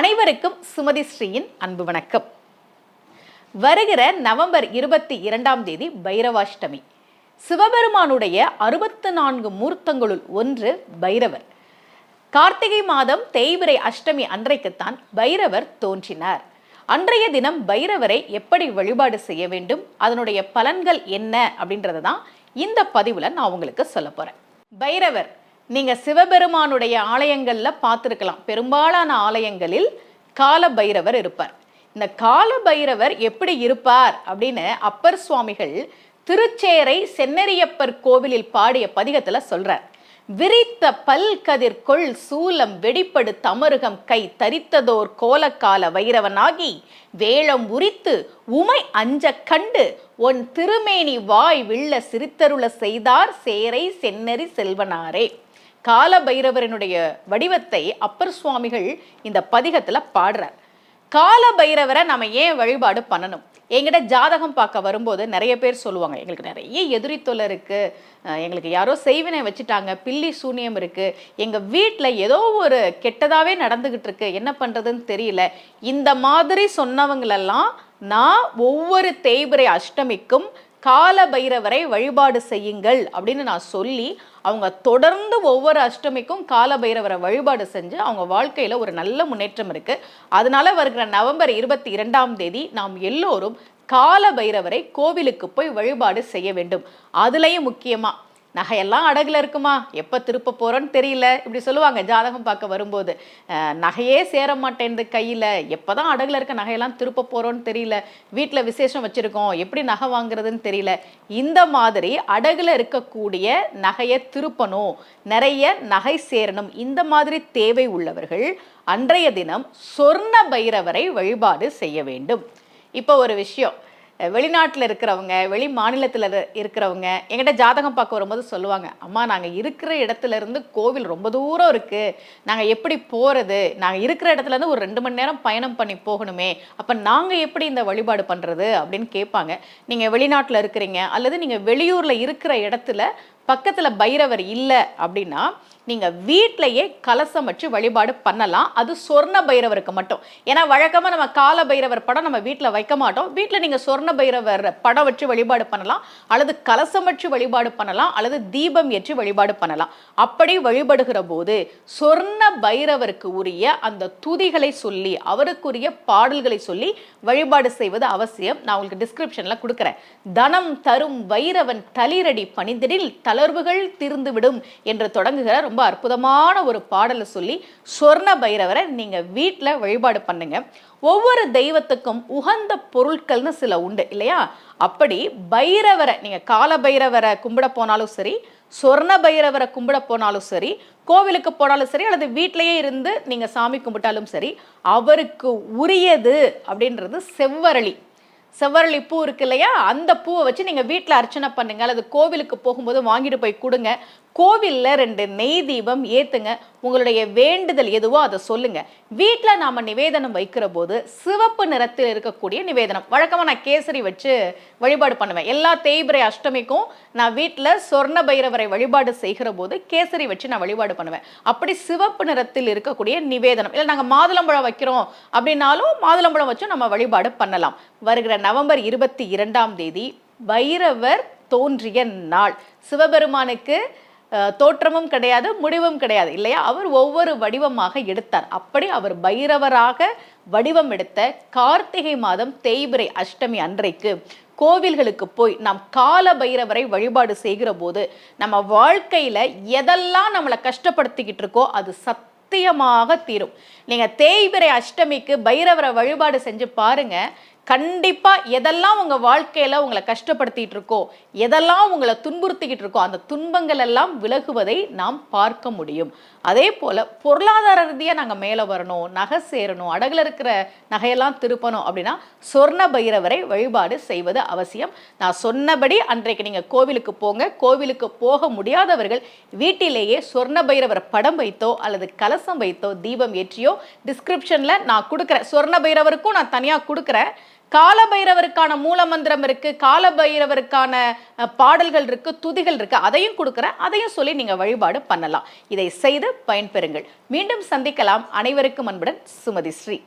அனைவருக்கும் சுமதி ஸ்ரீயின் அன்பு வணக்கம். வருகிற நவம்பர் இருபத்தி இரண்டாம் தேதி பைரவாஷ்டமி. சிவபெருமானுடைய அறுபத்து நான்கு மூர்த்தங்களுள் ஒன்று பைரவர். கார்த்திகை மாதம் தேய்பிரை அஷ்டமி அன்றைக்குத்தான் பைரவர் தோன்றினார். அன்றைய தினம் பைரவரை எப்படி வழிபாடு செய்ய வேண்டும் அதனுடைய பலன்கள் என்ன அப்படின்றத தான் இந்த பதிவில் நான் உங்களுக்கு சொல்ல போகிறேன் பைரவர் நீங்கள் சிவபெருமானுடைய ஆலயங்களில் பார்த்துருக்கலாம். பெரும்பாலான ஆலயங்களில் கால பைரவர் இருப்பார். இந்த கால பைரவர் எப்படி இருப்பார் அப்படின்னு அப்பர் சுவாமிகள் திருச்சேரை சென்னரியப்பர் கோவிலில் பாடிய பதிகத்துல சொல்கிறார் விரித்த பல்கதிர் கொள் சூலம் வெடிப்படு தமருகம் கை தரித்ததோர் கோலக்கால வைரவனாகி வேளம் உரித்து உமை அஞ்ச கண்டு ஒன் திருமேனி வாய் விள்ள சிரித்தருள செய்தார் சேரை சென்னரி செல்வனாரே. கால பைரவரனுடைய வடிவத்தை அப்பர் சுவாமிகள் இந்த பதிகத்தில் பாடுறார். கால பைரவரை நம்ம ஏன் வழிபாடு பண்ணணும்? எங்கிட்ட ஜாதகம் பார்க்க வரும்போது நிறைய பேர் சொல்லுவாங்க எங்களுக்கு நிறைய எதிரி தொல்லை இருக்குது எங்களுக்கு யாரோ செய்வினை வச்சுட்டாங்க பில்லி சூனியம் இருக்குது எங்கள் வீட்டில் ஏதோ ஒரு கெட்டதாகவே நடந்துக்கிட்டு இருக்கு. என்ன பண்ணுறதுன்னு தெரியல. இந்த மாதிரி சொன்னவங்களெல்லாம் நான் ஒவ்வொரு தேய்பிரை அஷ்டமிக்கும் கால பைரவரை வழிபாடு செய்யுங்கள் அப்படின்னு நான் சொல்லி அவங்க தொடர்ந்து ஒவ்வொரு அஷ்டமிக்கும் கால பைரவரை வழிபாடு செஞ்சு அவங்க வாழ்க்கையில் ஒரு நல்ல முன்னேற்றம் இருக்கு. அதனால வருகிற நவம்பர் இருபத்தி இரண்டாம் தேதி நாம் எல்லோரும் கால பைரவரை கோவிலுக்கு போய் வழிபாடு செய்ய வேண்டும். அதுலேயும் முக்கியமாக நகையெல்லாம் அடகில் இருக்குமா? எப்போ திருப்ப போகிறோன்னு தெரியல. இப்படி சொல்லுவாங்க ஜாதகம் பார்க்க வரும்போது. நகையே சேர மாட்டேன்து கையில். எப்போ தான் அடகில் இருக்க நகையெல்லாம் திருப்ப போகிறோன்னு தெரியல. வீட்டில் விசேஷம் வச்சுருக்கோம். எப்படி நகை வாங்குறதுன்னு தெரியல. இந்த மாதிரி அடகில் இருக்கக்கூடிய நகையை திருப்பணும். நிறைய நகை சேரணும். இந்த மாதிரி தேவை உள்ளவர்கள் அன்றைய தினம் சொர்ண பைரவரை வழிபாடு செய்ய வேண்டும். இப்போ ஒரு விஷயம். வெளிநாட்டில் இருக்கிறவங்க வெளி மாநிலத்தில் இருக்கிறவங்க எங்கிட்ட ஜாதகம் பார்க்க வரும்போது சொல்லுவாங்க அம்மா நாங்கள் இருக்கிற இடத்துல இருந்து கோவில் ரொம்ப தூரம் இருக்குது நாங்கள் எப்படி போகிறது நாங்கள் இருக்கிற இடத்துலேருந்து ஒரு ரெண்டு மணி நேரம் பயணம் பண்ணி போகணுமே. அப்போ நாங்கள் எப்படி இந்த வழிபாடு பண்ணுறது அப்படின்னு கேட்பாங்க. நீங்கள் வெளிநாட்டில் இருக்கிறீங்க அல்லது நீங்கள் வெளியூரில் இருக்கிற இடத்துல பக்கத்தில் பைரவர் இல்லை அப்படின்னா நீங்கள் வீட்டிலையே கலசம் வச்சு வழிபாடு பண்ணலாம். அது சொர்ண பைரவருக்கு மட்டும். ஏன்னா வழக்கமாக நம்ம கால பைரவர் படம் நம்ம வீட்டில் வைக்க மாட்டோம். வீட்டில் நீங்கள் சொர்ண பைரவர் படம் வச்சு வழிபாடு பண்ணலாம். அல்லது கலசம் வச்சு வழிபாடு பண்ணலாம். அல்லது தீபம் ஏற்றி வழிபாடு பண்ணலாம். அப்படி வழிபடுகிற போது சொர்ண பைரவருக்கு உரிய அந்த துதிகளை சொல்லி அவருக்குரிய பாடல்களை சொல்லி வழிபாடு செய்வது அவசியம். நான் உங்களுக்கு டிஸ்கிரிப்ஷனில் கொடுக்குறேன். தனம் தரும் வைரவன் தளிரடி பணிந்திடில் தளர்வுகள் தீர்ந்துவிடும் என்று தொடங்குகிற ரொம்ப அற்புதமான ஒரு பாடலை சொல்லி சொர்ண பைரவரை நீங்கள் வீட்டில் வழிபாடு பண்ணுங்க. ஒவ்வொரு தெய்வத்துக்கும் உகந்த பொருட்கள்னு சில உண்டு இல்லையா? அப்படி பைரவரை நீங்கள் கால பைரவரை கும்பிட போனாலும் சரி சொர்ண பைரவரை கும்பிட போனாலும் சரி கோவிலுக்கு போனாலும் சரி அல்லது வீட்டிலேயே இருந்து நீங்கள் சாமி கும்பிட்டாலும் சரி அவருக்கு உரியது அப்படின்றது செவ்வரளி. செவ்வரளி பூ இருக்கு இல்லையா? அந்த பூவை வச்சு நீங்கள் வீட்டில் அர்ச்சனை பண்ணுங்கள் அல்லது கோவிலுக்கு போகும்போது வாங்கிட்டு போய் கொடுங்க. கோவிலில் ரெண்டு நெய் தீபம் ஏற்றுங்க உங்களுடைய வேண்டுதல் எதுவோ அதை சொல்லுங்க. வீட்டில் நாம் நிவேதனம் வைக்கிற போது சிவப்பு நிறத்தில் இருக்கக்கூடிய நிவேதனம். வழக்கமாக நான் கேசரி வச்சு வழிபாடு பண்ணுவேன். எல்லா தேய்பிரை அஷ்டமிக்கும் நான் வீட்டில் சொர்ண பைரவரை வழிபாடு செய்கிற போது கேசரி வச்சு நான் வழிபாடு பண்ணுவேன். அப்படி சிவப்பு நிறத்தில் இருக்கக்கூடிய நிவேதனம். இல்லை நாங்கள் மாதுளம்பழம் வைக்கிறோம் அப்படின்னாலும் மாதுளம்பழம் வச்சும் நம்ம வழிபாடு பண்ணலாம். வருகிற நவம்பர் இருபத்தி இரண்டாம் தேதி பைரவர் தோன்றிய நாள். சிவபெருமானுக்கு தோற்றமும் கிடையாது முடிவும் கிடையாது இல்லையா? அவர் ஒவ்வொரு வடிவமாக எடுத்தார். அப்படி அவர் பைரவராக வடிவம் எடுத்த கார்த்திகை மாதம் தேய்பிரை அஷ்டமி அன்றைக்கு கோவில்களுக்கு போய் நாம் கால பைரவரை வழிபாடு செய்கிற போது நம்ம வாழ்க்கையில் எதெல்லாம் நம்மளை கஷ்டப்படுத்திக்கிட்டு இருக்கோ அது சத்தியமாக தீரும். நீங்கள் தேய்பிரை அஷ்டமிக்கு பைரவரை வழிபாடு செஞ்சு பாருங்க. கண்டிப்பாக எதெல்லாம் உங்கள் வாழ்க்கையில் உங்களை கஷ்டப்படுத்திட்டு இருக்கோ எதெல்லாம் உங்களை துன்புறுத்திக்கிட்டு இருக்கோ அந்த துன்பங்கள் எல்லாம் விலகுவதை நாம் பார்க்க முடியும். அதே போல் பொருளாதார ரீதியாக நாங்கள் மேலே வரணும் நகை சேரணும் அடகுல இருக்கிற நகையெல்லாம் திருப்பணும் அப்படின்னா சொர்ண பைரவரை வழிபாடு செய்வது அவசியம். நான் சொன்னபடி அன்றைக்கு நீங்கள் கோவிலுக்கு போங்க. கோவிலுக்கு போக முடியாதவர்கள் வீட்டிலேயே சொர்ண பைரவர் படம் வைத்தோ அல்லது கலசம் வைத்தோ தீபம் ஏற்றியோ டிஸ்கிரிப்ஷனில் நான் கொடுக்குறேன். சொர்ண பைரவருக்கும் நான் தனியாக கொடுக்குறேன். காலபைரவருக்கான மூலமந்திரம் இருக்கு காலபைரவருக்கான பாடல்கள் இருக்கு துதிகள் இருக்கு அதையும் கொடுக்குறேன் அதையும் சொல்லி நீங்க வழிபாடு பண்ணலாம். இதை செய்து பயன்பெறுங்கள். மீண்டும் சந்திக்கலாம். அனைவருக்கும் அன்புடன் சுமதி ஸ்ரீ.